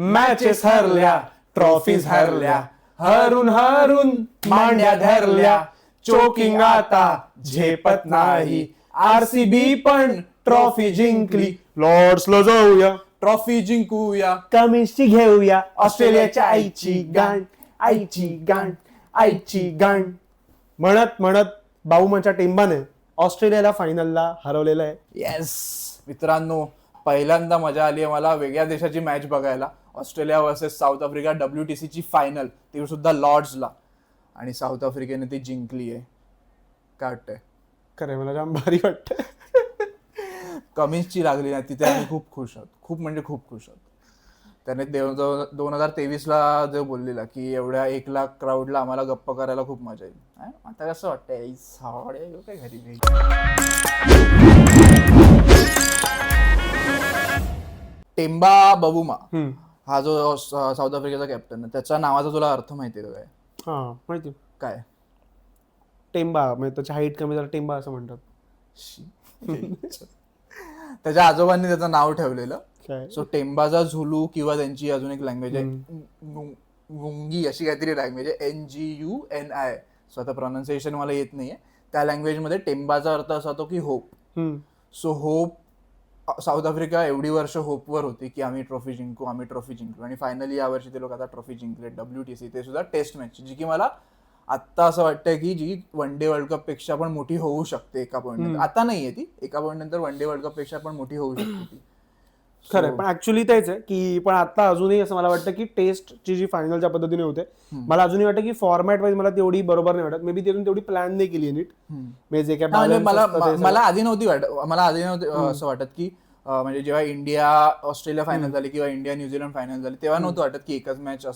Matches हरल्या trophies हरल्या. हरून हरून मांड्या धरल्या. चोकिंग आता झेपत नाही. आरसीबी पण ट्रॉफी जिंकली. लॉर्ड्सला जाऊया. ट्रॉफी जिंकूया. कमिन्सची घेऊया. ऑस्ट्रेलियाच्या आईची गाण. आईची गाण. आईची गाण. म्हणत म्हणत बाहुमाच्या टेंबाने ऑस्ट्रेलियाला फायनलला हरवलेलं आहे. येस मित्रांनो पहिल्यांदा मजा आली आहे मला वेगळ्या देशाची मॅच बघायला. Australia versus South Africa W T सीची फायनल ती सुद्धा लॉर्ड्सला आणि साऊथ आफ्रिकेने ती जिंकली आहे. काय वाटतंय? खरंय मला जाम भारी वाटतं कमिन्सची लागली ना तिथे आम्ही खूप खुश आहोत. खूप म्हणजे खूप खुश आहोत. त्याने दोन हजार तेवीसला जो बोललेला की एवढ्या एक लाख क्राऊडला आम्हाला गप्प करायला खूप मजा येईल? आता कसं वाटतंय? घरी? Temba Bavuma. हा जो साऊथ आफ्रिकेचा कॅप्टन आहे त्याच्या नावाचा तुला अर्थ माहिती का काय? हा माहिती. काय? टेंबा म्हणजे त्याची हाईट कमी झाला टेंबा असं म्हणतात. त्याच्या आजोबांनी त्याचं नाव ठेवलेलं. सो टेम्बाचा झुलू किंवा त्यांची अजून एक लँग्वेज आहे गुं- गुंगी अशी काहीतरी लँग्वेज आहे N G U N I so आता प्रोनाऊन्सिएशन मला येत नाहीये. त्या लँग्वेजमध्ये टेम्बाचा अर्थ असा होतो की hope. So hope South Africa एवढी वर्ष होपवर होती की आम्ही ट्रॉफी जिंकू आम्ही ट्रॉफी जिंकू. आणि फायनली यावर्षी ते लोक आता ट्रॉफी जिंकले डब्ल्यू टी सी ते सुद्धा टेस्ट मॅच जी की मला आत्ता असं वाटतंय की जी वन डे वर्ल्ड कपपेक्षा पण मोठी होऊ शकते एका पॉईंट आता नाहीये ती. एका पॉईंट नंतर वन डे वर्ल्ड कपपेक्षा पण मोठी होऊ शकते ती. खरंय. पण ऍक्च्युली तेच आहे की पण आता अजूनही असं मला वाटतं की टेस्टची जी फायनलच्या पद्धतीने होते मला अजूनही वाटतं की फॉर्मॅट वाईज मला तेवढी बरोबर नाही वाटत. मे बी तिथून तेवढी प्लॅन नाही केली नीट. म्हणजे जे काय म्हणजे मला आधी नव्हती वाटत मला आधी नव्हती असं वाटत की म्हणजे जेव्हा इंडिया ऑस्ट्रेलिया फायनल झाली किंवा इंडिया न्यूझीलंड फायनल झाली तेव्हा नव्हतं वाटत की एकच मॅच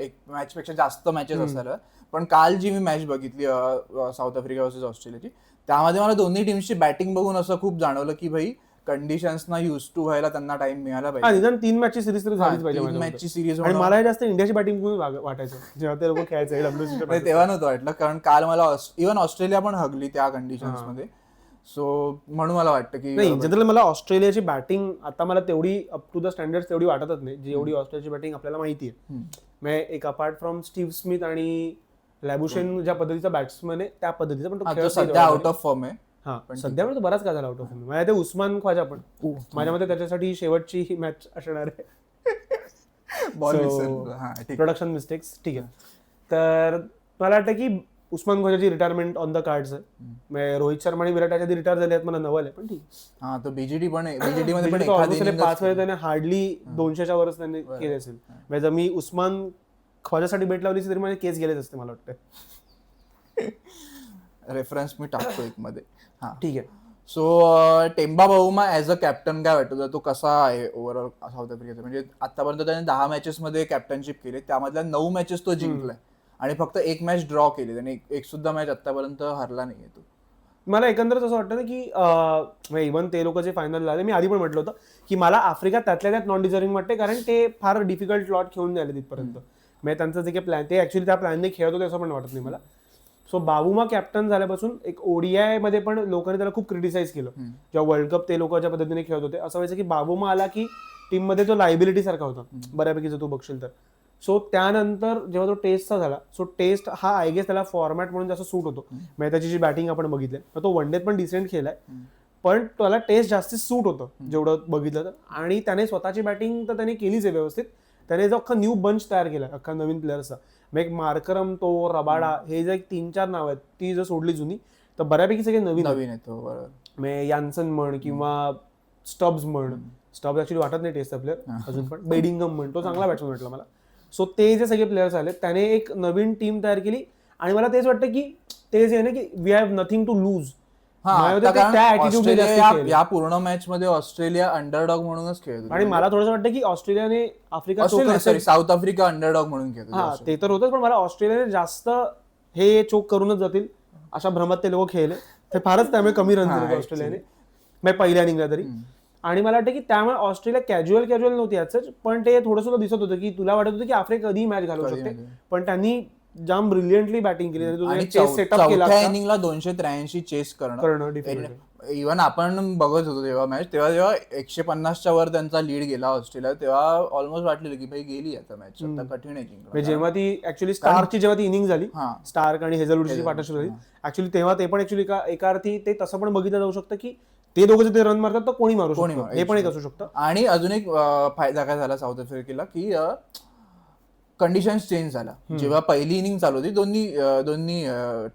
एक मॅच पेक्षा जास्त मॅचेस असायला. पण काल जी मी मॅच बघितली साऊथ आफ्रिका वर्सेस ऑस्ट्रेलियाची त्यामध्ये मला दोन्ही टीम्सची बॅटिंग बघून असं खूप जाणवलं की भाई कंडिशन्सना युज टू व्हायला त्यांना टाइम मिळाला पाहिजे. निदान तीन मॅचची सिरीज तरी झालीच पाहिजे तीन माझ्या मॅचची. सिरीज आणि मला हे जास्त इंडियाची बॅटिंग वाटायचं जेव्हा ते लोक खेळायचे डब्ल्यू तेव्हा नव्हतं वाटलं कारण काल मला इव्हन ऑस्ट्रेलिया पण हगली त्या कंडिशन्समध्ये. सो म्हणून मला वाटतं की नाही जनरल मला ऑस्ट्रेलियाची बॅटिंग आता मला तेवढी अप टू द स्टँडर्ड तेवढी वाटतच नाही जी एवढी ऑस्ट्रेलियाची बॅटिंग आपल्याला माहिती आहे. म्हणजे एक अपार्ट फ्रॉम स्टीव्ह स्मिथ आणि लॅबुशेन ज्या पद्धतीचा बॅट्समन आहे त्या पद्धतीचा पण सध्या आउट ऑफ फॉर्म आहे. हा सध्या पण तो बराच काय झाला आउट ऑफ माझ्या ते उस्मान ख्वाजा पण. माझ्या मते त्याच्यासाठी शेवटची ही मॅच असणार आहे. हा प्रोडक्शन मिस्टेक्स ठीक आहे. तर मला वाटतं की उस्मान ख्वाजाची रिटायरमेंट ऑन द कार्ड्स आहे. म्हणजे रोहित शर्मा आणि विराट आधी रिटायर झाले आहेत मला नवल आहे पण ठीक आहे. हा तो बीजीडी पण बीजीडी मध्ये पण पाच वेळा त्याने हार्डली दोनशेच्या वरच त्यांनी केले असेल. म्हणजे जर मी उस्मान ख्वाजासाठी भेट लावली तरी माझे केस गेलेच असते मला वाटतं. रेफरन्स मी टाकतो एक मध्ये ठीक आहे. So Temba Bavuma as a captain काय वाटतं? तो कसा आहे ओव्हरऑल साऊथ आफ्रिकेचा म्हणजे आतापर्यंत त्याने दहा मॅचेस मध्ये कॅप्टनशिप केली. त्यामधल्या नऊ मॅचेस तो जिंकलाय. आणि फक्त एक मॅच ड्रॉ केली. त्याने एक- सुद्धा मॅच आतापर्यंत हरला नाहीये तो. मला एकंदरच असं वाटतं ना की इव्हन ते लोक जे फायनल झाले मी आधी पण म्हटलं होतं की मला आफ्रिका त्यातल्या त्यात नॉन डिझर्विंग वाटते कारण ते फार डिफिकल्ट लॉट खेळून झाले तिथपर्यंत म्हणजे त्यांचं जे काही प्लॅन ते ऍक्च्युली त्या प्लॅनने खेळत होते असं पण वाटत नाही मला. सो बाबुमा कॅप्टन झाल्यापासून एक ओडीआयमध्ये पण लोकांनी त्याला खूप क्रिटिसाइज केलं. जेव्हा वर्ल्ड कप ते लोक ज्या पद्धतीने खेळत होते असं व्हायचं की बाबुमा आला की टीममध्ये तो लायबिलिटी सारखा होता. बऱ्यापैकी जर तू बघशील तर. सो त्यानंतर जेव्हा तो टेस्टचा झाला सो टेस्ट हा आय गेस त्याला फॉर्मॅट म्हणून जास्त सूट होतो. त्याची जी बॅटिंग आपण बघितली. तर तो वन डेत पण डिसेंट केलाय पण त्याला टेस्ट जास्ती सूट होतं जेवढं बघितलं तर. आणि त्याने स्वतःची बॅटिंग तर त्याने केलीच आहे व्यवस्थित. त्याने जो अख्खा न्यू बंच तयार केला अख्खा नवीन प्लेअर्सचा मग एक मार्करम तो रबाडा हे जे एक तीन चार नाव आहेत ती जर सोडली जुनी तर बऱ्यापैकी सगळे नवीन आहेत. नवीन येतो बरोबर. म्हणजे यान्सन म्हण किंवा स्टब्स म्हण. स्टब्स ऍक्च्युली वाटत नाही टेस्टचा प्लेअर अजून पण. बेडिंगम म्हण तो चांगला बॅट्समन वाटला मला. सो ते जे सगळे प्लेयर्स आले त्याने एक नवीन टीम तयार केली आणि मला तेच वाटतं की ते जे आहे ना की we have nothing to lose हा या- पूर्ण मॅच मध्ये ऑस्ट्रेलिया अंडरडॉग म्हणूनच खेळत. आणि मला थोडंसं वाटतं की ऑस्ट्रेलियाने Africa sorry South Africa underdog म्हणून खेळत हा. ते तर होतच पण मला ऑस्ट्रेलियाने जास्त हे चोक करूनच जातील. अशा भ्रमात ते लोक खेळले. ते फारच त्यामुळे कमी रन दिले ऑस्ट्रेलियाने. म्हणजे पहिल्या इनिंगला तरी. आणि मला वाटतं की त्यामुळे ऑस्ट्रेलिया कॅज्युअल कॅज्युअल नव्हती याच पण ते थोडंसं दिसत होतं की तुला वाटत होतं की आफ्रिका कधीही मॅच घालू कधी शकते. पण त्यांनी जाम ब्रिलियंटली बॅटिंग केली. चेस सेटअप केला इनिंगला दोनशे त्र्याऐंशी चेस करणं. इव्हन आपण बघत होतो तेव्हा मॅच तेव्हा जेव्हा एकशे पन्नासच्या वर त्यांचा लीड गेला ऑस्ट्रेलिया तेव्हा ऑलमोस्ट वाटलेलं की भाई गेली आता मॅच आता कठीण आहे. म्हणजे जेव्हा ती ऍक्च्युली स्टारची जेव्हा ती इनिंग झाली हा. स्टार्क आणि हेझलवूडची पार्टनरशिप झाली ऍक्च्युली तेव्हा ते पण ऍक्च्युली एका एका अर्थी ते तसं पण बघितलं जाऊ शकतं की ते दोघं ते रन मारतात तर कोणी मारू कोणी हे पण एक असू शकतं. आणि अजून एक फायदा काय झाला साऊथ आफ्रिकेला की कंडिशन्स चेंज झाला. जेव्हा पहिली इनिंग चालू होती दोन्ही दोन्ही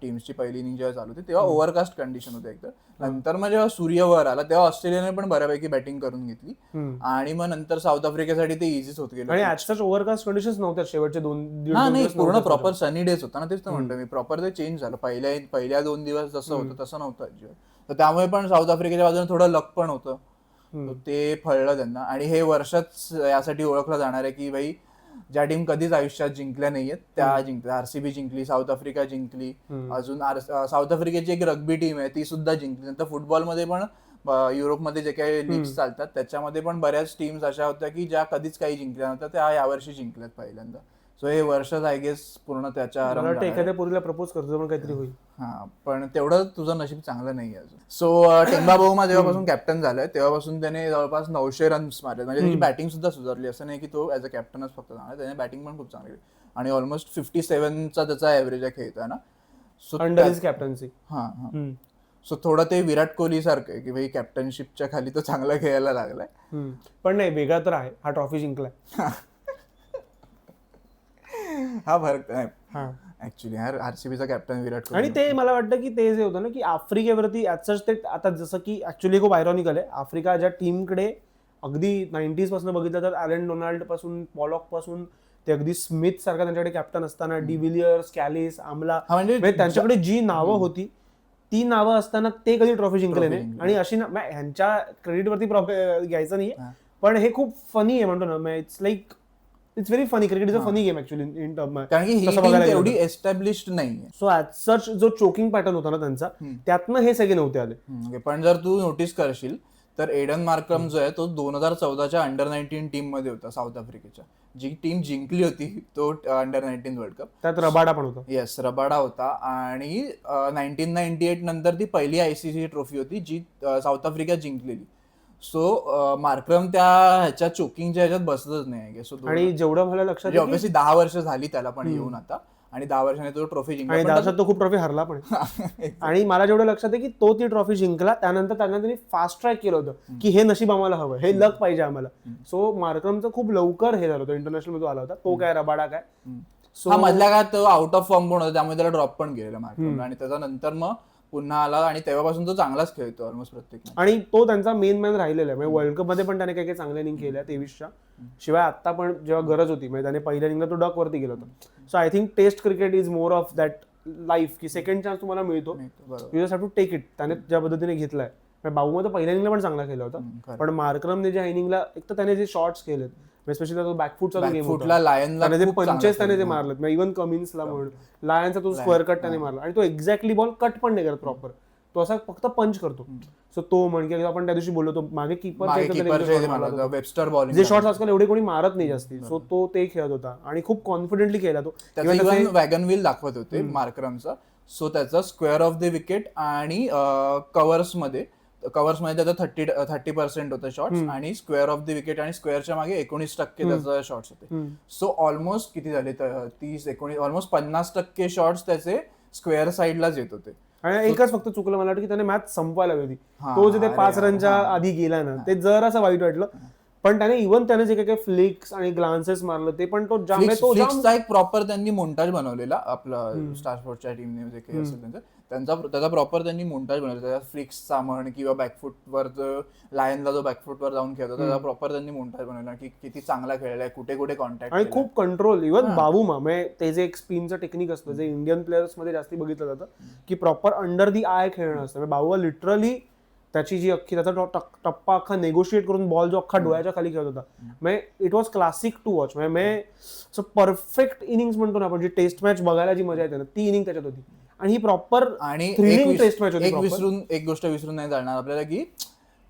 टीम्सची पहिली इनिंग जेव्हा चालू होती तेव्हा ओव्हरकास्ट कंडिशन होते एकदम नंतर मग जेव्हा सूर्य वर आला तेव्हा ऑस्ट्रेलियाने पण बऱ्यापैकी बॅटिंग करून घेतली. आणि मग नंतर साऊथ आफ्रिकेसाठी ते इझीच होत गेलं. आणि ओव्हरकास्ट कंडिशन नव्हत्या शेवटचे दोन हा नाही दिवस पूर्ण. प्रॉपर सनी डेज होता ना तेच तर म्हणतो मी. प्रॉपर ते चेंज झालं. पहिल्या पहिल्या दोन दिवस जसं होतं तसं नव्हतं अजिबात. तर त्यामुळे पण साऊथ आफ्रिकेच्या बाजूने थोडं लक पण होतं. ते फळलं त्यांना. आणि हे वर्षच यासाठी ओळखलं जाणार आहे की भाई ज्या टीम कधीच आयुष्यात जिंकल्या नाहीयेत त्या जिंकल्या. आरसीबी जिंकली साऊथ आफ्रिका जिंकली अजून साऊथ आफ्रिकेची एक रग्बी टीम आहे ती सुद्धा जिंकली. नंतर फुटबॉलमध्ये पण युरोपमध्ये जे काही लीग्स चालतात त्याच्यामध्ये पण बऱ्याच टीम्स अशा होत्या की ज्या कधीच काही जिंकल्या नव्हत्या त्या यावर्षी जिंकल्यात पहिल्यांदा. सो हे वर्षच आय गेस पूर्ण त्याच्या मला वाटतं. एखाद्या पोरीला प्रपोज करतो पण काहीतरी होईल. हा पण तेवढं तुझं नशीब चांगलं नाही अजून. सो टेंबा बहुमा जेव्हापासून कॅप्टन झालाय तेव्हापासून त्याने जवळपास नऊशे रन्स मारले. म्हणजे त्याची बॅटिंग सुद्धा सुधारली. असं नाही की तो ऍज अ कॅप्टनच फक्त चांगला त्याने बॅटिंग पण खूप चांगली. आणि ऑलमोस्ट फिफ्टी सेव्हनचा त्याचा ऍव्हरेज आहे खेळताना सो अंडर इज कॅप्टन्सी हा हा. सो थोडं ते विराट कोहली सारखं आहे की भाई कॅप्टनशिपच्या खाली तो चांगला खेळायला लागलाय. पण नाही वेगळा तर आहे. हा ट्रॉफी जिंकलाय. हा फरक नाही हा. ऍक्च्युली यार आरसीबीचा कॅप्टन विराट कोहली. आणि ते मला वाटतं की ते जे होतं ना की आफ्रिकेवरती ऍजसच ते आता जसं की ऍक्च्युली खूप आयरॉनिकल आहे आफ्रिका ज्या टीमकडे अगदी नाईन्टीजपासून बघितलं तर ॲलन डोनाल्डपासून पॉलॉकपासून ते अगदी स्मिथ सारखा त्यांच्याकडे कॅप्टन असताना डिव्हिलियर्स कॅलिस आमला म्हणजे त्यांच्याकडे जी नावं होती ती नावं असताना ते कधी ट्रॉफी जिंकले नाही. आणि अशी ना ह्यांच्या क्रेडिटवरती घ्यायचं नाहीये. हा. पण हे खूप फनी आहे म्हणतो ना. It's like it's very funny cricket is a funny game actually in term कारण की ही तसं बघायला गेलं तर. एस्टॅब्लिश्ड नाहीये. सो ऍज सच जो चोकिंग पॅटर्न होता ना त्यांचा त्यातनं हे सगळे नव्हते आले. हम्म, okay. पण जर तू नोटीस करशील तर एडन मार्कम जो आहे तो दोन हजार चौदाच्या अंडर नाईन्टीन टीममध्ये होता साऊथ आफ्रिकेच्या जी टीम जिंकली होती तो अंडर नाईन्टीन वर्ल्ड कप त्यात रबाडा पण होता. येस रबाडा होता. आणि नाईन्टीन नाईन्टी एट नंतर ती पहिली आयसीसी ट्रॉफी होती जी अं, साऊथ आफ्रिका जिंकलेली. सो मार्क्रम त्या ह्याच्या चोकिंगच्या ह्याच्यात बसतच नाही दोन- आणि जेवढं मला लक्षात म्हणजे ऑब्व्हियसली दहा वर्ष झाली त्याला पण येऊन आता. आणि दहा वर्षाने तो ट्रॉफी जिंकला. दहा वर्षात तो खूप ट्रॉफी हरला पण. आणि मला जेवढं लक्षात आहे की तो ती ट्रॉफी जिंकला त्यानंतर त्यांना त्यांनी फास्ट ट्रॅक केलं होतं की हे नशीब आम्हाला हवं हे लक पाहिजे आम्हाला. सो मार्कमचं खूप लवकर हे झालं होतं इंटरनॅशनलमध्ये आला होता. तो काय रबाडा काय? सो मधल्या काळात तो आउट ऑफ फॉर्म पण होता त्यामुळे त्याला ड्रॉप पण केलेला मार्करला आणि त्याच्यानंतर मग पुन्हा आला आणि तेव्हापासून तो चांगलाच खेळतो ऑलमोस्ट प्रत्येक match. आणि तो त्यांचा मेन मॅन राहिलेला आहे. म्हणजे वर्ल्ड कपमध्ये पण त्याने काही काही चांगल्या इनिंग केल्या तेवीसच्या. शिवाय आता पण जेव्हा गरज होती म्हणजे त्याने पहिल्या इनिंगला तो डक वरती गेला होता. So I think test cricket is more of that life की सेकंड चान्स तुम्हाला मिळतो. नाही, बरोबर. You just have to take it त्याने ज्या पद्धतीने घेतलाय. बाबू तर पहिल्या इनिंगला पण चांगला केला होता. खरं. पण मार्क्रमने ज्या इनिंगला एक तर त्याने जे शॉट्स केलेत स्पेशली तो बॅकफुटचा जो गेम फुटला लायनला त्याने जे पंचेस त्याने जे मारलेत इव्हन कमिन्सला म्हणून लायनचा तो स्क्वेअर कट त्याने मारला. आणि तो एक्झॅक्टली बॉल कट पण नाही करत प्रॉपर तो असा फक्त पंच करतो. सो तो म्हणजे आपण त्या दिवशी बोललो तो मागे किपर वेबस्टर बॉलिंग जे शॉट्स आजकाल एवढे कोणी मारत नाही जास्ती. सो तो ते खेळत होता. आणि खूप कॉन्फिडेंटली खेळला तो. वॅगन व्हील दाखवत होते मार्करमचा सो त्याचा स्क्वेअर ऑफ द विकेट आणि कव्हर्समध्ये कव्हर्समध्ये त्याचा थर्टी थर्टी पर्सेंट होतं शॉट्स आणि स्क्वेअर ऑफ द विकेट आणि स्क्वेअरच्या मागे एकोणीस टक्के त्याचा शॉट्स होते. सो ऑलमोस्ट किती झाले तीस एकोणीस ऑलमोस्ट पन्नास टक्के शॉट्स त्याचे स्क्वेअर साईडलाच येत होते. आणि एकच फक्त चुकलं मला वाटतं की त्याने मॅच संपवायला हवी होती. तो जे ते पाच रनच्या. आधी गेला ना ते जर असं वाईट वाटलं. पण त्याने इव्हन त्याने जे काही फ्लिक्स आणि ग्लान्सेस मारलं ते पण तो जाम एक प्रॉपर त्यांनी मोंटाज बनवलेला आपलं स्टार स्पोर्टच्या टीमने जे काही असेल त्यांचं. त्यांचा त्याचा प्रॉपर त्यांनी मोंटाज बनवला. त्याचा फ्लिक्सचा म्हण किंवा बॅकफुटवर जो लायनला जो बॅकफुटवर जाऊन खेळतो त्याचा प्रॉपर त्यांनी मोंटाज बनवला की किती चांगला खेळलाय कुठे कुठे कॉन्टॅक्ट आणि खूप कंट्रोल इव्हन बाबूमा म्हणजे ते जे एक स्पिनचं टेक्निक असतं जे इंडियन प्लेयर्समध्ये जास्ती बघितलं जातं की प्रॉपर अंडर दी आय खेळणं असतं. म्हणजे बाबूला लिटरली त्याची जी अख्खी त्याचा टप्पा अख्खा नेगोशिएट करून बॉल जो अख्खा डोळ्याच्या खाली खेळत होता. म्हणजे it was classic to watch म्हणजे परफेक्ट इनिंग्स म्हणतो ना आपण जी टेस्ट मॅच बघायला जी मजा येते ना ती इनिंग त्याच्यात होती. आणि ही प्रॉपर आणि एक टेस्ट मॅच होती एक. विसरून एक गोष्ट विसरून नाही जाणार आपल्याला की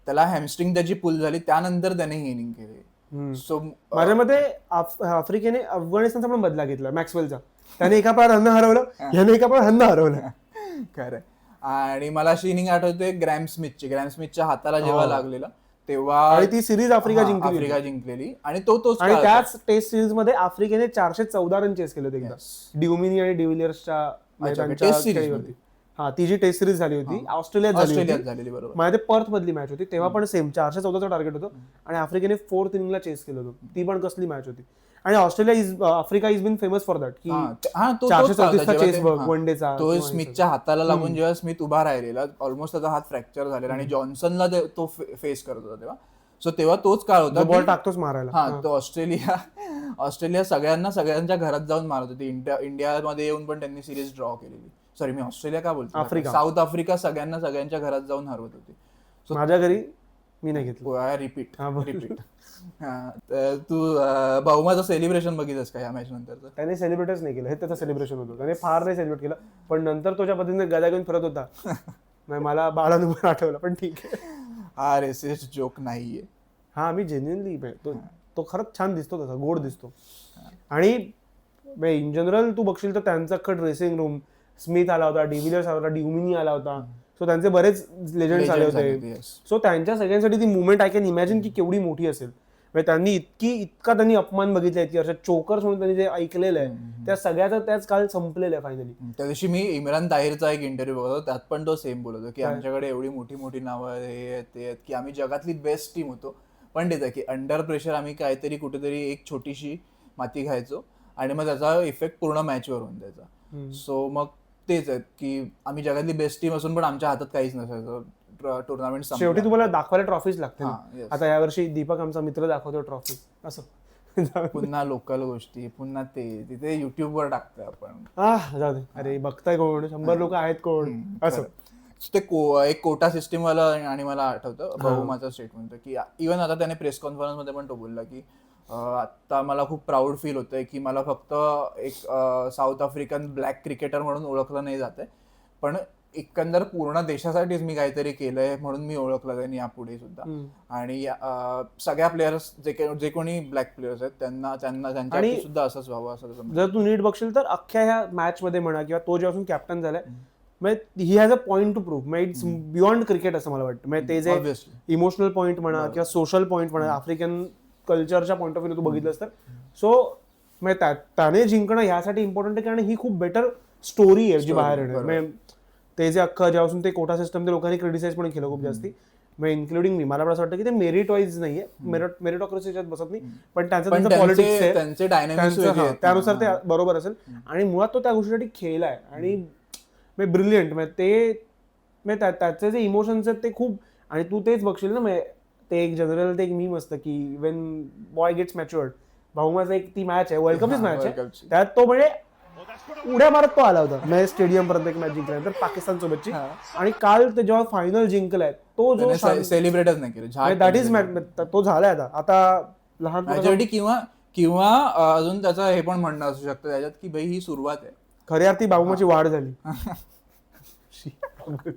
त्याला हॅमस्ट्रिंग त्याची पुल झाली त्यानंतर त्याने ही इनिंग केली. सो माझ्या मते आफ्- आफ्रिकेने अफगाणिस्तानचा पण बदला घेतला मॅक्सवेलचा त्याने एका पार हन्न हरवलं याने एका पार हन्न हरवलं. खरंय. आणि मला अशी इनिंग आठवते ग्रॅम स्मिथची ग्रॅम स्मिथच्या हाताला जेव्हा. लागलेला तेव्हा आणि ती सिरीज आफ्रिका जिंकली. आफ्रिका जिंकलेली. आणि तो तोच आणि. त्याच टेस्ट सिरीजमध्ये आफ्रिकेने चारशे चौदा रन चेस केले होते एकदा. डिओमिनी आणि डिव्हिलियर्सच्या त्यांच्या टेस्ट सिरीज खेळीवरती हा ती जी टेस्ट सिरीज झाली होती ऑस्ट्रेलियात झाली ऑस्ट्रेलियात होती. झालेली बरोबर. ते पर्थ मधली मॅच होती तेव्हा पण सेम चारशे चौदाचं टार्गेट होतं आणि आफ्रिकेने फोर्थ इनिंगला चेस केलं होतं. ती पण कसली मॅच होती. आणि Australia is Africa is been famous for that की हा, ते- हा, तो- चारशे तोच चौतीसचा जेव्हा चेस ते- बघ हा. वन डेचा तो स्मिथच्या हाताला लागून जेव्हा स्मिथ उभा राहिलेला ऑलमोस्ट त्याचा हात फ्रॅक्चर झालेला आणि जॉन्सनला ते- तो फेस करत होता तेव्हा. सो तेव्हा तोच काळ होता बॉल टाकतोच मारायला. हा तो ऑस्ट्रेलिया ऑस्ट्रेलिया सगळ्यांना सगळ्यांच्या घरात जाऊन मारत होती. इंडिया इंडियामध्ये येऊन पण त्यांनी सिरीज ड्रॉ केलेली. सॉरी मी ऑस्ट्रेलिया का बोलतो आफ्रिका. साऊथ आफ्रिका सगळ्यांना सगळ्यांच्या घरात जाऊन हरवत होती. माझ्या घरी मी नाही घेतलं. रिपीट हा. रिपीट तू बहुमाचं सेलिब्रेशन बघितलंस का या मॅच नंतरचं? त्याने सेलिब्रेटच नाही केलं. हे त्याचं सेलिब्रेशन होतं. त्याने फार नाही सेलिब्रेट केलं. पण नंतर तो ज्या पद्धतीने गदा घेऊन फिरत होता नाही मला बाळानुभव आठवलं. पण ठीक आहे. हा रेसिस्ट जोक नाहीये. हा मी जेन्युनली तो तो खरंच छान दिसतो तसा गोड दिसतो. आणि इन जनरल तू बघशील तर त्यांचं अख्खं ड्रेसिंग रूम स्मिथ आला होता डिव्हिलियर्स आला होता डिउमिनी आला होता. सो त्यांचे बरेच लेजंड्स आले होते. सो त्यांच्या सगळ्यांसाठी ती मुवमेंट आय कॅन इमॅजिन की केवढी मोठी असेल. म्हणजे त्यांनी इतकी इतका त्यांनी अपमान बघितला की अशा चोकर्स म्हणून त्यांनी जे ऐकलेलं आहे त्या सगळ्याचं त्याच काल संपलेलं आहे फायनली त्या दिवशी मी इम्रान ताहिरचा एक इंटरव्ह्यू बघत त्यात पण तो सेम बोलत की आमच्याकडे एवढी मोठी मोठी नावं हे आहेत, ते आहेत की आम्ही जगातली बेस्ट टीम होतो. पण तेच आहे की अंडर प्रेशर आम्ही काहीतरी कुठेतरी एक छोटीशी माती घ्यायचो आणि मग त्याचा इफेक्ट पूर्ण मॅचवर होऊन द्यायचा सो मग तेच आहेत की आम्ही जगातली बेस्ट टीम असून पण आमच्या हातात काहीच नसायचं. टुर्नामेंट शेवटी तुम्हाला दाखवायला ट्रॉफीज लागते. आता यावर्षी दीपक आमचा मित्र दाखवतो ट्रॉफी असं. पुन्हा लोकल गोष्टी पुन्हा ते तिथे युट्यूबवर टाकतोय आपण. आह, जाऊ दे. अरे बघताय कोण? शंभर लोक आहेत कोण? असं. ते को एक कोटा सिस्टीम वाला आणि मला आठवतं बहुमाचा स्टेटमेंट की इव्हन आता त्याने प्रेस कॉन्फरन्समध्ये पण तो बोलला की आता मला खूप प्राऊड फील होतंय की मला फक्त एक साऊथ आफ्रिकन ब्लॅक क्रिकेटर म्हणून ओळखलं नाही जात पण एकंदर पूर्ण देशासाठीच मी काहीतरी केलंय म्हणून मी ओळखलं जाईन यापुढे सुद्धा. आणि अं, सगळ्या प्लेयर्स जे जे कोणी ब्लॅक प्लेयर्स आहेत त्यांना त्यांना त्यांच्यासाठी आणि- सुद्धा असंच व्हावं असं. जर तू नीट बघशील तर अख्ख्या ह्या मॅच मध्ये म्हणा किंवा तो जेव्हापासून कॅप्टन झालाय म्हणजे he has a point to prove म्हणजे इट्स बियॉन्ड क्रिकेट असं मला वाटतं. म्हणजे ते जे Obviously. इमोशनल पॉईंट म्हणा किंवा सोशल पॉईंट म्हणा आफ्रिकन कल्चरच्या पॉईंट ऑफ व्ह्यू तू बघितलंस तर. सो म्हणजे त्या- त्याने जिंकणं ह्यासाठी इम्पॉर्टंट आहे कारण ही खूप बेटर स्टोरी आहे जी Story, बाहेर येणार बरोबर. म्हणजे ते जे अख्खं जेव्हापासून ते कोटा सिस्टम ते लोकांनी क्रिटिसाइज पण केलं खूप जास्ती. म्हणजे इन्क्लुडिंग मी. मला असं वाटतं की ते मेरिट वाईज नाहीये. मेरिट मेरिटॉक्रेसीच्यात बसत नाही. पण त्यांचं त्यांचं पॉलिटिक्स आहे. त्यांचे डायनामिक्स त्यांचं त्यानुसार ते बरोबर असेल. आणि मुळात तो त्या गोष्टीसाठी खेळलाय. आणि ब्रिलियंट म्हणजे ते म्हणजे त्या- त्याचे जे इमोशन्स आहेत ते खूप आणि तू तेच बघशील ना म्हणजे ते एक जनरल ते एक मीम असतं की वेन बॉय गेट्स मॅच्युअर्ड भाऊमाचा एक ती मॅच आहे. वर्ल्ड कपचीच हा, मॅच आहे. त्यात तो म्हणजे उड्या मारत तो आला होता. म्हणजे स्टेडियम पर्यंत एक मॅच जिंकल्यानंतर पाकिस्तान सोबतची आणि काल ते जेव्हा फायनल जिंकलाय तो जो सेलिब्रेटच नाही केलं. दॅट इज मॅच तो झालाय आता. आता लहान मॅजॉरिटी किंवा किंवा अजून त्याचं हे पण म्हणणं असू शकतं त्याच्यात की भाई ही सुरुवात आहे. खऱ्या अर्थी बाबूमाची वाढ झाली.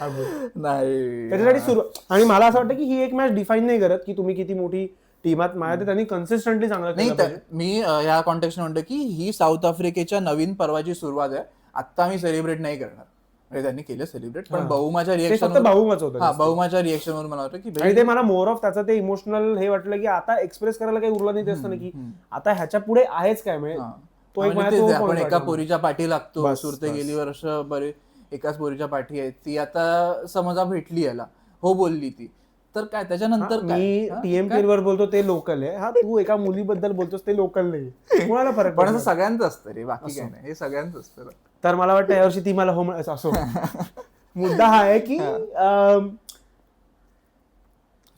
नाही. त्याच्यासाठी सुरू आणि मला असं वाटतं की ही एक मॅच डिफाईन नाही करत की तुम्ही किती मोठी टीमात माझ्या त्यांनी कन्सिस्टंटली चांगलं नाही केलं पाहिजे. मी अं, या कॉन्टेक्स्ट म्हणतो की ही साऊथ आफ्रिकेच्या नवीन पर्वाची सुरुवात आहे. आता मी सेलिब्रेट नाही करणार. म्हणजे त्यांनी केलं सेलिब्रेट पण बहुमाच्या ते फक्त रिएक्शन होतं हा बहुमाच्या रिएक्शनवर मला वाटतं की आणि ते मला मोर ऑफ त्याचं ते इमोशनल हे वाटलं की आता एक्सप्रेस करायला काही उरलं नाही ते असतं ना की आता ह्याच्या पुढे आहेच काय म्हणजे हा. तो एक म्हणजे माझा तेच तो आहे, आपण point एका वाटला. पोरीच्या पाठी लागतो. बस, सुरते बस. गेली वर्ष बरे एकाच पोरीच्या पाठी आहे. ती आता समजा भेटली याला हो बोलली ती. तर काय? त्याच्यानंतर काय? मी हा? टीएमपी वर बोलतो ते लोकल आहे. हा तू एका मुलीबद्दल बोलतोस ते लोकल नाही. कोणाला फरक पण असं सगळ्यांचं असतं रे बाकी काय नाही. हे सगळ्यांचं असतं तर मला वाटतं यावर्षी ती मला होम असो. मुद्दा हा आहे की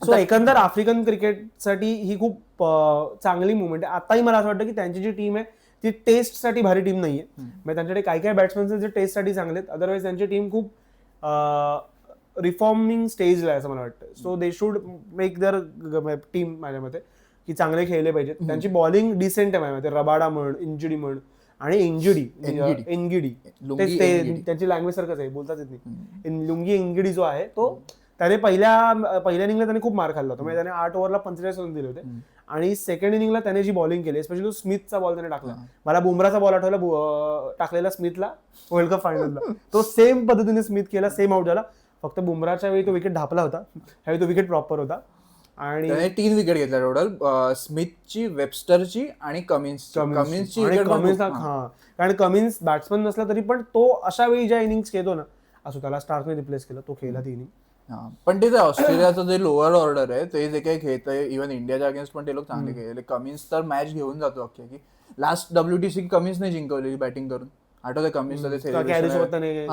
सो एकंदर आफ्रिकन क्रिकेटसाठी ही खूप अं, चांगली मुवमेंट आहे. आताही मला असं वाटतं की त्यांची जी टीम आहे ती टेस्टसाठी भारी टीम नाहीये. म्हणजे त्यांच्याकडे काही काही बॅट्समॅन जे टेस्टसाठी चांगले आहेत अदरवाईज त्यांची टीम खूप रिफॉर्मिंग स्टेजला आहे असं मला वाटतं. So they should make their team माझ्या मते की चांगले खेळले पाहिजेत. त्यांची बॉलिंग डिसेंट आहे माझ्या मते. रबाडा म्हण इंजुडी म्हण आणि इंजुडी एनगिडी. Ngidi Ngidi. त्यांची लँग्वेज सारखंच आहे बोलताच येत नाही. लुंगी इंगिडी जो आहे तो त्याने पहिल्या पहिल्या इनिंगला त्याने खूप मार खाल्ला होता. म्हणजे त्याने आठ ओव्हरला पंचेचाळीस रन दिले होते. आणि सेकंड इनिंगला त्याने जी बॉलिंग केली स्पेशली तो स्मिथचा बॉल त्याने टाकला. मला बुमराचा बॉल आठवला टाकलेला स्मिथला वर्ल्ड कप फायनलला तो सेम पद्धतीने स्मिथ केला सेम आउट झाला. फक्त बुमराच्या वेळी तो विकेट ढापला होता. ह्यावेळी तो विकेट प्रॉपर होता. आणि तीन विकेट घेतल्या टोटल स्मिथची वेबस्टरची आणि कमिन्सची. कमिन्सची कमिन्सला हा कारण कमिन्स बॅट्समन नसला तरी पण तो अशा वेळी ज्या इनिंग्स खेळतो ना असो त्याला स्टार्कने रिप्लेस केलं तो खेळला ती इनिंग. पण ते जे ऑस्ट्रेलियाचं जे लोअर ऑर्डर आहे ते जे काही खेळत आहे इव्हन इंडियाच्या अगेन्स्ट पण ते लोक चांगले खेळले. कमिन्स तर मॅच घेऊन जातो अख्ख्या की. लास्ट डब्ल्यू टी सी कमिन्सने जिंकवलेली बॅटिंग करून. आठवतं ते त्याने आहे. हे.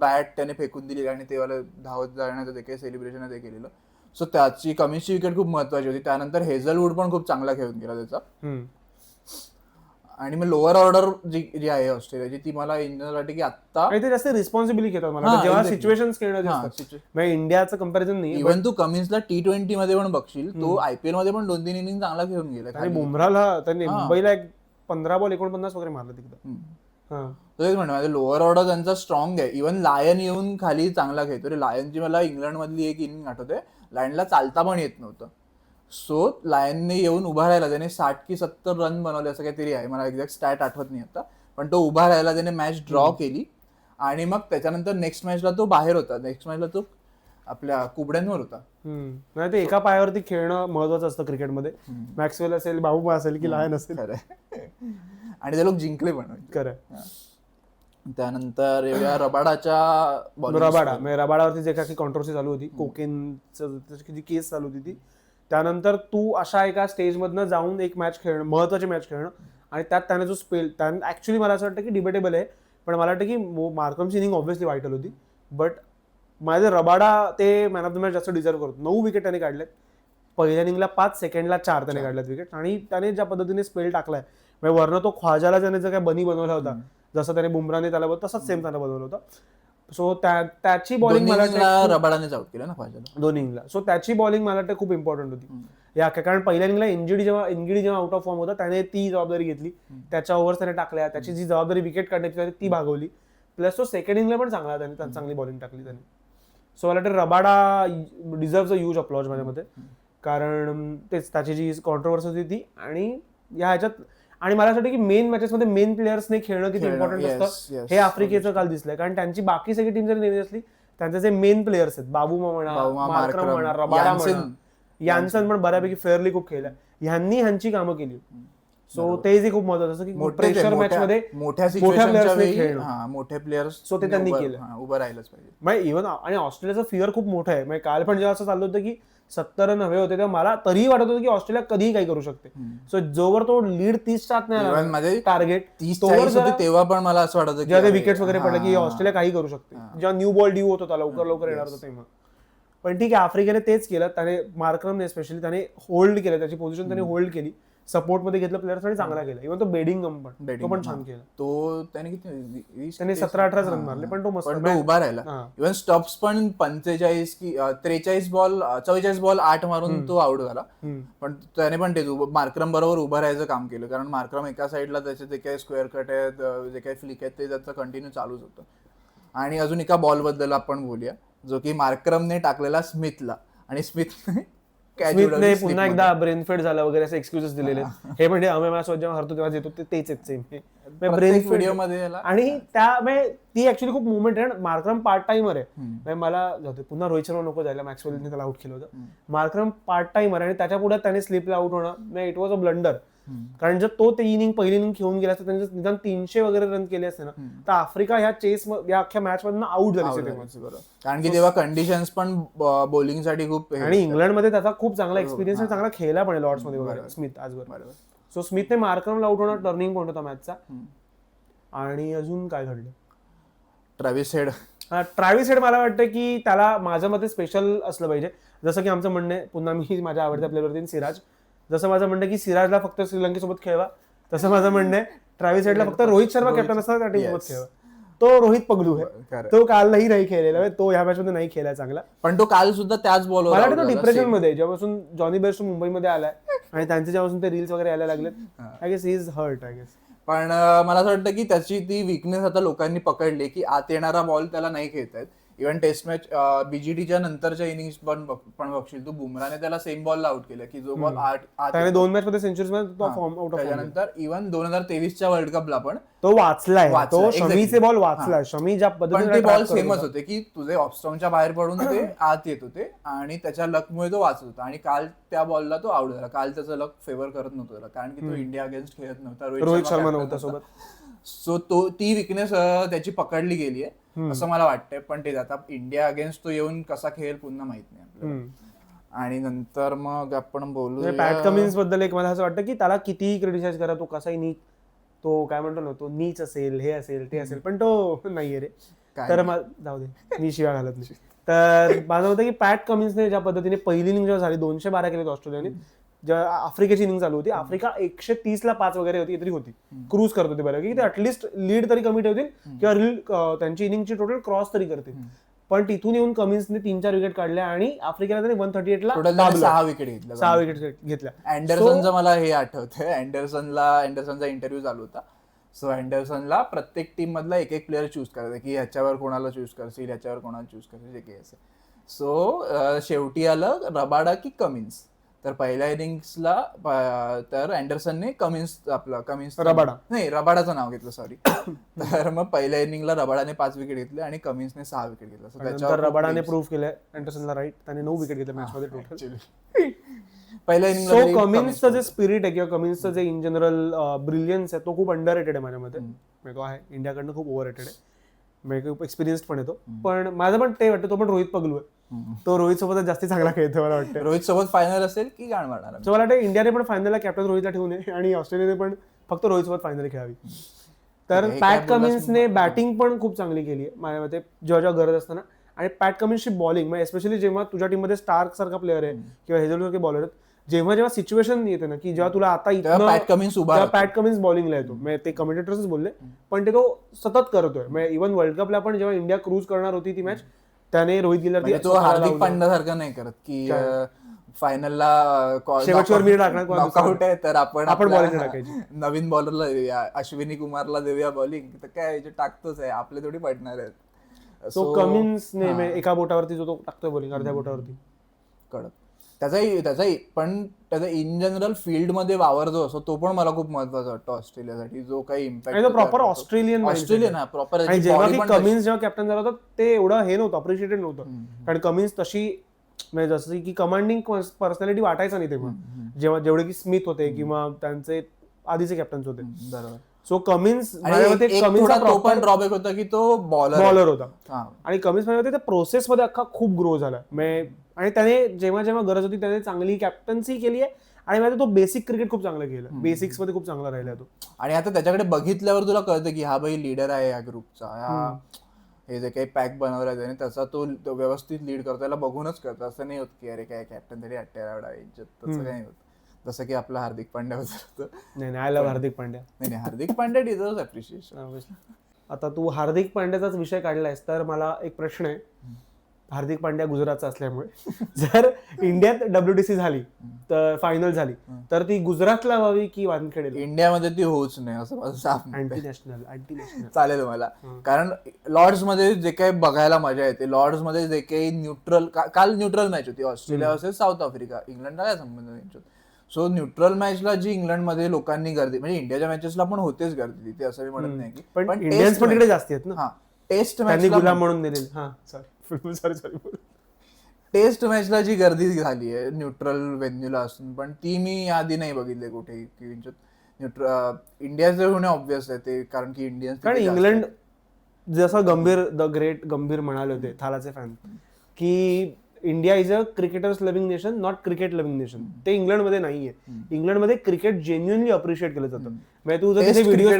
बॅट त्याने फेकून दिली आणि तेव्हा धावत जाण्याचं जे काही सेलिब्रेशन ते केलेलं सो त्याची कमिन्सची विकेट खूप महत्वाची होती त्यानंतर हेझलवूड पण खूप चांगला खेळून गेला त्याचा. आणि मग लोअर ऑर्डर जी जी आहे ऑस्ट्रेलियाची ती मला इंडियन वाटते की आता ते जास्त रिस्पॉन्सिबिलिटी घेतात मला जेव्हा. सिच्युएशन खेळणं इंडियाचं कंपॅरिझन नाही इव्हन तू कमिन्सला टी ट्वेंटी मध्ये पण बघशील तो आयपीएलमध्ये पण दोन तीन इनिंग चांगला खेळून गेला आणि. बुमराला त्यांनी. मुंबईला एक पंधरा बॉल एकोणपन्नास वगैरे मारलं तिकडं तेच म्हणतो माझं लोअर ऑर्डर त्यांचा स्ट्रॉंग आहे. इव्हन लायन येऊन खाली चांगला खेळतो. रे लायनची मला इंग्लंड मधली एक इनिंग आठवते. लायनला चालता पण येत नव्हतं. सो लायनने येऊन उभा राहिला. त्याने साठ की सत्तर रन बनवले असं काहीतरी आहे. मला एक्झॅक्ट स्टॅट आठवत नाही आता. पण तो उभा राहिला. त्याने मॅच ड्रॉ केली. आणि मग त्याच्यानंतर नेक्स्ट मॅचला तो बाहेर होता. नेक्स्ट मॅचला तो आपल्या कुबड्यांवर होता. नाही ते एका पायावरती खेळणं महत्वाचं असतं क्रिकेटमध्ये. मॅक्सवेल असेल बाबू असेल की लायन असेल. आणि ते लोक जिंकले पण. खरं. त्यानंतर येऊया रबाडाच्या रबाडा. म्हणजे रबाडावरती जे काही कॉन्ट्रोवर्सी चालू होती कोकेनचं जी केस चालू होती ती. त्यानंतर तू अशा एका स्टेजमधनं जाऊन एक मॅच खेळणं महत्वाची मॅच खेळणं. आणि त्यात त्याने जो स्पेल त्यानं ऍक्च्युली मला असं वाटतं की डिबेटेबल आहे. पण मला वाटतं की मार्कमची इनिंग ऑब्व्हियसली वाईटल होती. बट माझे रबाडा ते मॅन ऑफ द मॅच जास्त डिझर्व करतो. नऊ विकेट त्याने काढलेत. पहिल्या इनिंगला पाच सेकंडला चार त्याने काढल्यात विकेट आणि त्याने ज्या पद्धतीने स्पेल टाकलाय म्हणजे वरनं तो ख्वाजाला त्याने जो काय बनी बनवला होता जसं त्याने बुमराने त्याला बनवलं तसंच सेम त्याला बनवलं होतं. सो त्याची बॉलिंग मला रबाडानेच आउट केलं ना दोन इनिंगला सो त्याची बॉलिंग मला वाटतं खूप इम्पॉर्टंट होती. या कारण पहिल्या इनिंगला इंजिडी जेव्हा इंजिडी जेव्हा आउट ऑफ फॉर्म होता त्याने ती जबाबदारी घेतली. त्याच्या ओव्हर्स त्याने टाकल्या. त्याची जी जबाबदारी विकेट काढण्याची होती ती भागवली. प्लस तो सेकंड इनिंगला पण चांगला त्याने चांगली बॉलिंग टाकली त्याने. सो मला वाटतं Rabada deserve a huge applause माझ्या मते कारण तेच त्याची जी कॉन्ट्रोवर्सी होती ती आणि या ह्याच्यात आणि मला असं वाटतं की मेन मॅचेसमध्ये मेन प्लेयर्सने खेळणं किती इम्पॉर्टंट असतं. हे आफ्रिकेचं काल दिसलंय. कारण त्यांची बाकी सगळी टीम जरी नेली असली त्यांचे जे मेन प्लेयर्स आहेत बाबूमा म्हणा मार्क्रम म्हणा रबाडा. म्हणा यान्सन पण बऱ्यापैकी फेअरली खूप खेळल्या. ह्यांनी ह्यांची कामं केली. सो ते जे खूप महत्वाचं असं की प्रेशर मॅच मध्ये मोठ्या. हा मोठे प्लेयर्स So ते त्यांनी केलं. उभं राहिलंच पाहिजे. इव्हन आणि ऑस्ट्रेलियाचं फिअर खूप मोठं आहे. म्हणजे काल पण जेव्हा असं चाललं होतं की सत्तर हवे होते तेव्हा मला तरीही वाटत होतं की ऑस्ट्रेलिया कधीही काही करू शकते. सो जोवर तो लीड तीस सात नाही माझे टार्गेट तीस तेव्हा पण मला असं वाटत जेव्हा ते विकेट्स वगैरे पडले की ऑस्ट्रेलिया काही करू शकते. जेव्हा न्यू बॉल ड्यू होत होता लवकर लवकर येणार होता तेव्हा. पण ठीक आहे आफ्रिकेने तेच केलं. त्याने मार्क्रमने स्पेशली त्याने होल्ड केलं. त्याची पोझिशन त्याने होल्ड केली. सपोर्टमध्ये घेतलं प्लेयर्स आणि चांगला केला. इव्हन तो बेडिंग पण तो पण छान केला तो त्याने किती वीस- त्याने तीस- 17-18 रन मारले, पण तो मस्त- पण तो उभा राहिला. इव्हन स्टॉप्स पण पंचेचाळीस की त्रेचाळीस बॉल चव्वेचाळीस बॉल आठ मारून तो आउट झाला. पण त्याने पण तेच उभं- मार्क्रम बरोबर उभं राहायचं काम केलं. कारण मार्क्रम एका साईडला त्याचे जे काही स्क्वेअर कट आहेत जे काही फ्लिक आहेत ते त्याचं कंटिन्यू चालूच होतं. आणि अजून एका बॉलबद्दल आपण बोलूया जो की मार्क्रमने टाकलेला स्मिथला आणि स्मिथने स्मिथने पुन्हा एकदा ब्रेनफेड झाला वगैरे असे एक्सक्युजेस दिलेले. हे. म्हणजे आम्ही मॅच जेव्हा हरतो तेव्हा येतो ते तेच आहेत सेम प्रत्येक ब्रेन व्हिडिओमध्ये आणि त्या म्हणजे ती ऍक्च्युली खूप मुवमेंट आहे मार्क्रम पार्ट टाइमर आहे. म्हणजे मला पुन्हा रोहित शर्मा नको जायला. मॅक्सवेलने त्याला आउट केलं होतं. मार्क्रम पार्ट टाइमर आणि त्याच्या पुढे त्याने स्लिपला आउट होणं. इट वॉज अ ब्लंडर कारण जर तो ते इनिंग पहिली इनिंग खेळून गेला असता जर निदान तीनशे वगैरे रन केले असते ना तर आफ्रिका ह्या चेस या अख्ख्या मॅच मधनं आउट झाली. कारण की तेव्हा कंडिशन्स पण बॉलिंगसाठी खूप आणि इंग्लंडमध्ये त्याचा खूप चांगला एक्सपिरियन्स चांगला खेळला पण लॉर्ड्समध्ये वगैरे स्मिथ आजवर बरोबर. सो स्मिथने मार्क्रमला आउट होणं टर्निंग पॉईंट होता मॅचचा आणि अजून काय घडलं? ट्रॅव्हिस हेड ट्रॅव्हिस हेड मला वाटतं की त्याला माझ्या मते स्पेशल असलं पाहिजे. जसं की आमचं म्हणणं पुन्हा मी माझ्या आवडत्या प्लेअरवरती सिराज जसं माझं म्हणणं की सिराजला फक्त श्रीलंकेसोबत खेळवा तसं माझं म्हणणं आहे ट्रॅव्हिस हेडला फक्त रोहित शर्मा कॅप्टन असताना त्या टीमसोबत. खेळवा तो रोहित पगलू आहे. तो कालही नाही खेळलेला. तो ह्या मॅच मध्ये नाही खेळला चांगला पण तो काल सुद्धा त्याच बॉलवर मला वाटतं. डिप्रेशन. मध्ये जेव्हापासून जॉनी बेस्ट मुंबईमध्ये आलाय आणि त्यांचे जेव्हापासून ते रील्स वगैरे यायला लागले I guess is hurt I guess पण मला असं वाटतं की त्याची ती विकनेस आता लोकांनी पकडली की आत येणारा बॉल त्याला नाही खेळतायत इव्हन टेस्ट मॅच बीजीटीच्या नंतरच्या इनिंग्स पण पण बघशील तू बुमराने त्याला सेम बॉलला आउट केलं की जो बॉल आठ त्याने. दोन मॅच मध्ये त्याच्यानंतर इव्हन दोन हजार तेवीसच्या वर्ल्ड कपला पण तो वाचलाय. तो. शमीचे बॉल वाचलाय. शमी ज्या पद्धतीने बॉल सेमच होता. की तुझे ऑफस्टॉनच्या बाहेर पडून ते आत येत होते आणि त्याच्या लकमुळे तो वाचत होता. आणि काल त्या बॉलला तो आउट झाला. काल त्याचं लक फेवर करत नव्हतं त्याला कारण की तो इंडिया अगेन्स्ट खेळत नव्हता. रोहित शर्मा नव्हता होता. सोबत. सो तो ती विकनेस त्याची पकडली गेली आहे असं मला वाटतंय. पण ते आता इंडिया अगेन्स्ट तो येऊन कसा खेळेल पुन्हा माहीत नाही आपल्याला. आणि नंतर मग आपण बोलू पॅट कमिन्सबद्दल एक मला असं वाटतं की त्याला कितीही क्रिटिसाइज करा तो कसाही नीच तो काय म्हणतो ना तो नीच असेल हे असेल ते असेल पण तो नाहीये रे. तर मग जाऊ दे मी शिव्या घालत नाही. तर माझं होतं की पॅट कमिन्सने ज्या पद्धतीने पहिली इनिंग जेव्हा झाली दोनशे बारा केले ऑस्ट्रेलियाने जेव्हा आफ्रिकेची इनिंग चालू होती आफ्रिका एकशे तीस ला पाच वगैरे होती तरी होती. क्रूज करत होती बरं. की ते ऍटलिस्ट लीड तरी कमी ठेवतील किंवा लीड त्यांची इनिंगची टोटल क्रॉस तरी करतील. पण तिथून येऊन कमिन्सने तीन चार विकेट काढल्या आणि आफ्रिकेला त्यांनी वन थर्टी एटला. सहा विकेट घेतल्या. सहा विकेट घेतल्या. अँडरसनचं मला हे आठवतंय. अँडरसनला अँडरसनचा इंटरव्ह्यू चालू होता. सो अँडरसनला प्रत्येक टीम मधला एक एक प्लेअर चूज करायचा की ह्याच्यावर कोणाला चूज करशील ह्याच्यावर कोणाला चूज करशील जे काही असेल. सो शेवटी आलं रबाडा की कमिन्स? तर पहिल्या इनिंग्सला तर अँडरसनने कमिन्स आपलं कमिन्स रबाडा. नाही रबाडाचं नाव घेतलं सॉरी तर मग पहिल्या इनिंगला रबाडाने पाच विकेट घेतले आणि कमिन्सने सहा विकेट घेतलं. त्याच्यावर रबाडाने प्रूव्ह केलं अँडरसनला राईट त्याने नऊ विकेट घेतल्या मॅच मध्ये टोटल. पहिल्या सो इनिंगला कमिन्सचं जे स्पिरिट आहे किंवा कमिन्सचं जे इन जनरल ब्रिलियन्स आहे तो खूप अंडर रेटेड आहे माझ्या मते. म्हणजे तो आहे. इंडियाकडनं खूप ओव्हर रेटेड आहे. म्हणजे एक्सपिरियन्स पण येतो पण माझं पण ते वाटतं तो पण रोहित पगलू आहे. तो रोहित सोबत जास्ती चांगला खेळतो मला वाटतं. रोहित सोबत फायनल असेल की गाण मारणार सो मला वाटतं इंडियाने पण फायनलला कॅप्टन रोहितला ठेवू नये आणि ऑस्ट्रेलियाने पण फक्त रोहित सोबत फायनल खेळावी. तर हे काय पॅट बोललास कमिन्सने बॅटिंग पण खूप चांगली केली आहे माझ्या मते जेव्हा जेव्हा गरज असताना. आणि पॅट कमिन्सची बॉलिंग म्हणजे एस्पेशली जेव्हा तुझ्या टीममध्ये स्टार्क सारखा प्लेअर आहे किंवा हेजल सारखे बॉलर आहेत जेव्हा जेव्हा सिच्युएशन येते ना की जेव्हा तुला आता तेव्हा इथनं पॅट कमिन्स उभा राहतो. पॅट कमिन्स बॉलिंगला येतो. म्हणजे ते कमेंटेटर्सच बोलले पण ते तो सतत करतोय. म्हणजे इव्हन वर्ल्ड कपला पण जेव्हा इंडिया क्रूज करणार होती ती मॅच त्याने रोहित गिलर म्हणजे तो हार्दिक पांड्या सारखं नाही करत की फायनलला शेवटच्या वर मिनिट टाकणार कोण नॉकआउट आहे तर आपण आपण bowling टाकायची. नवीन बॉलरला देऊया अश्विनी कुमारला देऊया बॉलिंग तर काय याचे टाकतोच आहे आपले थोडी पडणार आहेत. सो कमिन्सने म्हणजे एका बोटावरती जो तो टाकतोय बॉलिंग अर्ध्या बोटावरती. कडक. त्याचाही त्याचाही. पण त्याचा इन जनरल फील्डमध्ये वावर जो असतो तो पण मला खूप महत्त्वाचा वाटतो ऑस्ट्रेलियासाठी जो काही तो प्रॉपर इम्पॅक्ट ऑस्ट्रेलियन ऑस्ट्रेलियन हा प्रॉपर जेव्हा कमिन्स जेव्हा कॅप्टन झाला होता ते एवढं हे नव्हतं अप्रिशिएटेड नव्हतं. कारण कमिन्स तशी म्हणजे जसं की कमांडिंग पर्सनॅलिटी वाटायचा नाही तेव्हा. जेव्हा जेवढे की स्मिथ होते किंवा त्यांचे आधीचे कॅप्टन्स होते. बरोबर. सो कमिन्स पण ड्रॉबॅक होता की तो बॉलर बॉलर होता. आणि कमिन्समध्ये त्या प्रोसेस मध्ये अख्खा खूप ग्रो झाला. म्हणजे आणि त्याने जेव्हा जेव्हा गरज होती त्याने चांगली कॅप्टन्सी केली आहे. आणि माझं तो बेसिक क्रिकेट खूप चांगलं केलं. बेसिक्समध्ये खूप चांगला राहिला तो. आणि आता त्याच्याकडे बघितल्यावर तुला कळतं की हा भाई लीडर आहे या ग्रुपचा हा हे जे काही पॅक बनवलाय त्याने त्याचा तो व्यवस्थित लीड करतो. त्याला बघूनच करतो असं नाही होत की अरे काय कॅप्टन तरी अट्ट्यारावडा इज्जत तसं काही नाही होत. जसं की आपला हार्दिक पांड्या होतं. नाही नाही आय लव्ह हार्दिक पांड्या. नाही नाही हार्दिक पांड्या डिझर्व अप्रिशिएशन. आता तू हार्दिक पांड्याचाच विषय काढलायस तर मला एक प्रश्न आहे. हार्दिक पांड्या गुजरातचा असल्यामुळे. जर इंडियात डब्ल्यूटीसी झाली तर फायनल झाली तर ती गुजरातला व्हावी की वानखेडेला? इंडियामध्ये ती होऊच नाही असं माझं साफ. अँटी नॅशनल अँटी नॅशनल चालेल मला. कारण लॉर्ड्समध्ये जे काही बघायला मजा येते लॉर्ड्समध्ये जे काही न्यूट्रल काल न्यूट्रल मॅच होती ऑस्ट्रेलिया वर्सेस साऊथ आफ्रिका इंग्लंडला काय संबंध त्यांच्यात सो न्यूट्रल मॅचला जी इंग्लंडमध्ये लोकांनी गर्दी म्हणजे इंडियाच्या मॅचेसला पण होतेच गर्दी तिथे असं मी म्हणत नाही की. पण इंडियन्स पण तिकडे जास्ती आहेत ना? हा टेस्ट गुलाम म्हणून दिलेले हा सॉरी सॉरी सॉरी टेस्ट मॅचला जी गर्दी झाली आहे न्यूट्रल व्हेन्यूला असून पण ती मी आधी नाही बघितली कुठे की न्यूट्रल इंडियाचं होणे ऑब्विस आहे ते कारण की इंडियन्स कारण इंग्लंड जसं गंभीर द ग्रेट गंभीर म्हणाले होते थालाचे फॅन की India is a cricketers loving nation not cricket loving nation ते इंग्लंडमध्ये नाहीये इंग्लंडमध्ये क्रिकेट जेन्युअनली अप्रिशिएट केलं जातं. म्हणजे तू जर व्हिडिओ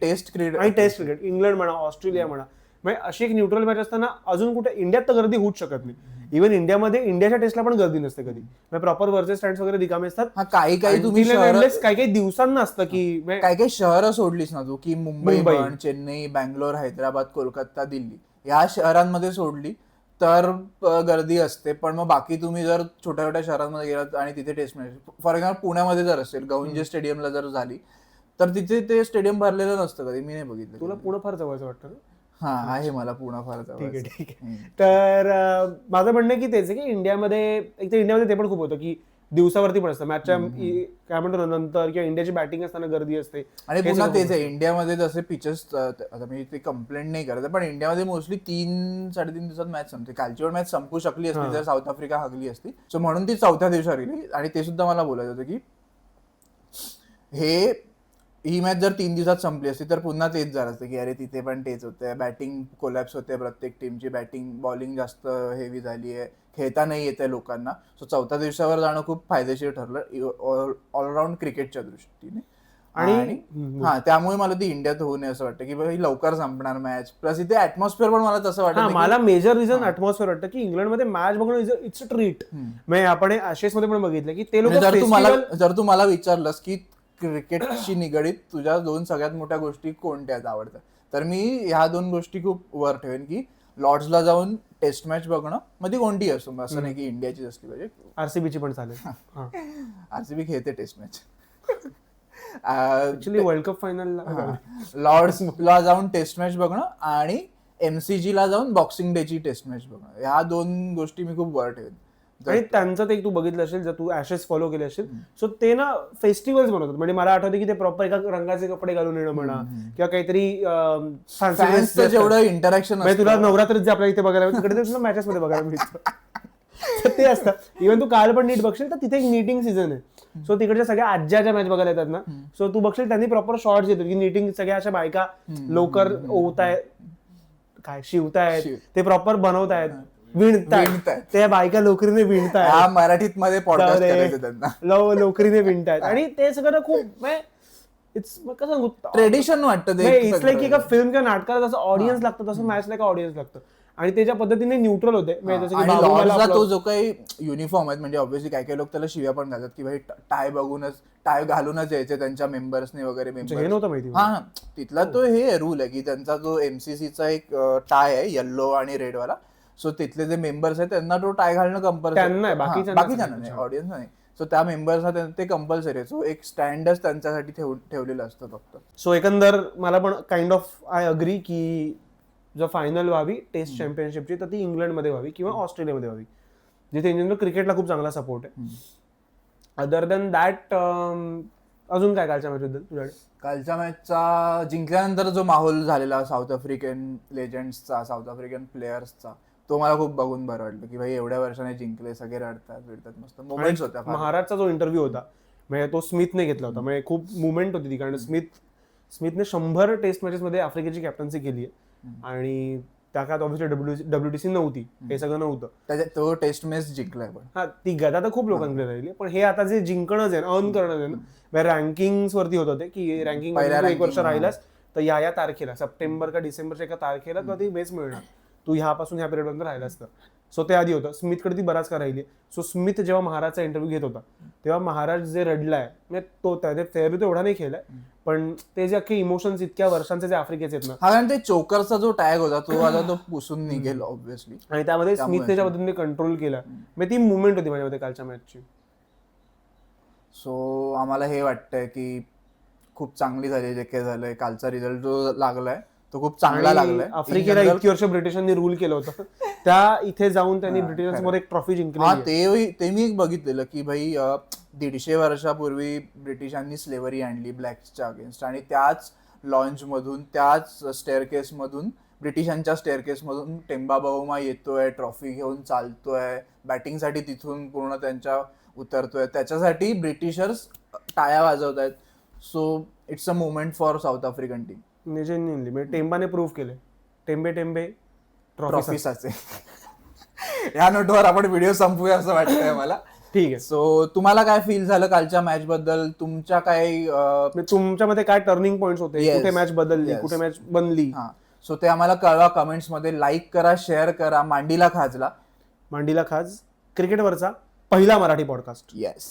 टेस्ट क्रिकेट आणि टेस्ट क्रिकेट इंग्लंड म्हणा ऑस्ट्रेलिया म्हणा म्हणजे अशी एक न्यूट्रल मॅच असताना अजून कुठे इंडियात तर गर्दी होऊच शकत नाही. इव्हन इंडियामध्ये इंडियाच्या टेस्टला पण गर्दी नसते कधी. प्रॉपर वरचे स्टँड वगैरे रिकामे असतात. काही काही तुम्ही काही काही दिवसांना असतं की म्हणजे काही काही शहरं सोडलीस ना तू की मुंबई चेन्नई बँगलोर हैदराबाद कोलकाता दिल्ली. या शहरांमध्ये सोडली तर गर्दी असते. पण मग बाकी तुम्ही जर छोट्या छोट्या शहरांमध्ये गेलात आणि तिथे टेस्ट मॅच फॉर एक्झाम्पल पुण्यामध्ये जर असेल गौंजे स्टेडियमला जर झाली तर तिथे ते स्टेडियम भरलेलं नसतं कधी. मी नाही बघितलं तुला पुणे फार जवळचं वाटतं हा आहे मला पुणे फार ठीक आहे. ठीक आहे. तर माझं म्हणणं की तेच आहे की इंडियामध्ये एक तर इंडियामध्ये ते पण खूप होतं की दिवसावरती पण असतं. मॅचच्या काय म्हणतो नंतर किंवा इंडियाची बॅटिंग असताना गर्दी असते. आणि पुन्हा तेच आहे इंडियामध्ये जसे पिचेस आता मी ते कंप्लेंट नाही करत पण इंडियामध्ये मोस्टली तीन साडेतीन दिवसात मॅच संपते. कालची वेळ मॅच संपू शकली असती. जर साऊथ आफ्रिका हगली असती. सो म्हणून ती चौथ्या दिवसावर गेली आणि ते सुद्धा मला बोलायचं होतं की हे ही मॅच जर तीन दिवसात संपली असती तर पुन्हा तेच झालं असतं की अरे तिथे पण तेच होतं बॅटिंग कोलॅप्स होते प्रत्येक टीमची बॅटिंग बॉलिंग जास्त हेवी झाली आहे. खेळता नाही येते लोकांना. सो चौथ्या दिवसावर जाणं खूप फायदेशीर ठरलं. ऑलराऊंड क्रिकेटच्या दृष्टीने. आणि-. हा त्यामुळे मला ती इंडियात होऊ नये असं वाटतं की ही लवकर संपणार मॅच प्लस इथे ऍटमॉस्फिअर पण मला तसं वाटतं मला मेजर रिझन अटमॉस्फिअर वाटतं की इंग्लंडमध्ये मॅच बघणं इट्स अ ट्रीट. म्हणजे आपण मध्ये पण बघितलं की ते लोक जर तू मला जर तू मला विचारलंस की क्रिकेटशी निगडीत तुझ्या दोन सगळ्यात मोठ्या गोष्टी कोणत्या आहेत आवडतात? तर मी ह्या दोन गोष्टी खूप वर ठेवेन की लॉर्ड्सला जाऊन टेस्ट मॅच बघणं मग ती कोणती असो असं नाही की इंडियाचीच असली पाहिजे. आरसीबीची पण चालेल. आरसीबी खेळते test match. Actually world cup final लॉर्ड्सला जाऊन टेस्ट मॅच बघणं आणि एमसीजी ला जाऊन बॉक्सिंग डे ची टेस्ट मॅच बघणं. ह्या दोन गोष्टी मी खूप वर ठेवेन. आणि त्यांचं ते तू बघितलं असेल जर तू ऍशेस फॉलो केले असेल सो ते ना फेस्टिवल्स बनवतात म्हणजे मला आठवते की ते प्रॉपर एका रंगाचे कपडे घालून येणं म्हणा किंवा काहीतरी. जेवढं इंटरॅक्शन म्हणजे तुला नवरात्रीत जे आपल्या इथे बघायला तिकडे ते तुला मॅचेस मध्ये बघायला मिळतं. ते असतं. इव्हन तू काल पण नीट बघशील तर तिथे एक नीटिंग सीझन आहे. सो तिकडच्या सगळ्या आज्या ज्या मॅच बघायला येतात ना. सो तू बघशील त्यांनी प्रॉपर शॉर्ट्स येतो की नीटिंग सगळ्या अशा बायका लवकर ओवतायत काय शिवतायत शिव- ते प्रॉपर बनवतायत. विणतायत विणतायत. त्या बायका लोकरीने विणतायत हा मराठीत मध्ये पॉडकास्ट जाऊ दे. करायचं त्यांना. लोकरीने विणतायत. आणि ते सगळं खूप इट्स कसं सांगू? ट्रेडिशन वाटतं ते इट्स लाईक एका फिल्म किंवा नाटकाला जसं ऑडियन्स लागतं तसं मॅचला एका ऑडियन्स लागतं. आणि त्याच्या पद्धतीने न्यूट्रल होते. म्हणजे जसं की आणि बाबू मला लॉर्ड्सला आपलं- तो जो काही युनिफॉर्म आहेत म्हणजे ऑब्व्हियसली काही काही लोक त्याला शिव्या पण घालतात की भाई टाय बघूनच टाय घालूनच यायचे त्यांच्या मेंबर्सने वगैरे म्हणजे हे नव्हतं माहिती. हा हा. तिथला तो हे रूल आहे की त्यांचा जो एमसीसीचा एक टाय आहे येल्लो आणि रेड वाला सो तिथले जे मेंबर्स आहेत त्यांना तो टाय घालणं कंपल्सरी बाकीच्यांना नाही ऑडियन्स नाही. सो त्या मेंबर्सना ते कंपल्सरी आहे सो एक स्टँडच त्यांच्यासाठी ठेव ठेवलेलं असतं फक्त. सो एकंदर मला पण काइंड ऑफ आय अग्री की जर फायनल व्हावी टेस्ट चॅम्पियनशिपची तर ती इंग्लंडमध्ये व्हावी किंवा ऑस्ट्रेलियामध्ये व्हावी. जिथे जनरल क्रिकेटला खूप चांगला सपोर्ट आहे. अदर दॅन दॅट अजून काय कालच्या मॅच बद्दल तुझ्याकडे? कालच्या मॅचचा जिंकल्यानंतर जो माहोल झालेला साऊथ आफ्रिकन लेजंड्सचा साऊथ आफ्रिकन प्लेयर्सचा तो मला खूप बघून बरं वाटलं की भाई एवढ्या वर्षाने जिंकले सगळे रडतात बिडतात मस्त मोमेंट्स फार. महाराजचा जो इंटरव्ह्यू होता म्हणजे तो स्मिथने घेतला होता. म्हणजे खूप मुवमेंट होती ती कारण स्मिथ स्मिथने शंभर टेस्ट मॅचेस मध्ये आफ्रिकेची कॅप्टन्सी केली आहे. आणि त्या काळात ऑब्व्हियसली डब्ल्यू डब्ल्यूटीसी नव्हती हे सगळं नव्हतं. त्याच्यात तो टेस्ट मॅच जिंकलाय पण. हा ती गदा तर खूप लोकांकडे राहिली पण हे आता जे जिंकणंच आहे अर्न करणं आहे ना रँकिंग वरती होत होते की रँकिंग पहिल्या एक वर्ष हा. राहिलास तर या या तारखेला सप्टेंबर का डिसेंबरच्या एका तारखेला तुला ती बेस मिळणार. तू ह्यापासून ह्या पिरियड पर्यंत राहिलास तर सो ते आधी होतं. स्मिथकडे ती बराच का राहिली. सो स्मिथ जेव्हा महाराजचा इंटरव्ह्यू घेत होता तेव्हा महाराज जे रडलाय म्हणजे तो त्या फेअर तो एवढा नाही खेळलाय पण ते जे अख्खे इमोशन्स इतक्या वर्षांचे जे आफ्रिकेचे आहेत ना. कारण ते चोकरचा जो टॅग होता तो आता तो पुसून निघेल ऑब्व्हियसली आणि त्यामध्ये स्मिथने ज्या पद्धतीने कंट्रोल केला म्हणजे ती मुवमेंट होती माझ्यामध्ये कालच्या मॅचची सो आम्हाला हे वाटतंय की खूप चांगली झाली जे काही झालंय. कालचा रिझल्ट जो लागलाय तो खूप चांगला लागलाय. आफ्रिकेला इतकी वर्ष ब्रिटिशांनी रूल केलं होतं. त्या इथे जाऊन त्यांनी ब्रिटिशांसमोर एक ट्रॉफी जिंकली हा ते ते मी एक बघितलेलं की भाई दीडशे वर्षापूर्वी ब्रिटिशांनी स्लेवरी आणली ब्लॅक्सच्या अगेन्स्ट आणि त्याच लॉन्च मधून त्याच स्टेअरकेस मधून ब्रिटिशांच्या स्टेअरकेस मधून टेम्बा बाउमा येतोय ट्रॉफी घेऊन चालतोय बॅटिंगसाठी तिथून पूर्ण त्यांच्या उतरतोय. त्याच्यासाठी ब्रिटिशर्स टाया वाजवत आहेत so it's a movement for South African team genuinely म्हणजे टेम्बाने प्रूव्ह केले. टेम्बे टेम्बे ट्रॉफी ट्रॉफीसाचे या नोटवर आपण व्हिडिओ संपूया असं वाटतंय मला. ठीक आहे. सो तुम्हाला काय फील झालं कालच्या मॅच बद्दल? तुमच्या काय म्हणजे तुमच्यामध्ये काय टर्निंग पॉइंट होते? Yes. कुठे मॅच बदलली? Yes. कुठे मॅच बनली? हा. सो ते आम्हाला कळवा कमेंट्समध्ये. लाईक करा शेअर करा. मांडीला खाजला. मांडीला खास क्रिकेटवरचा पहिला मराठी पॉडकास्ट येस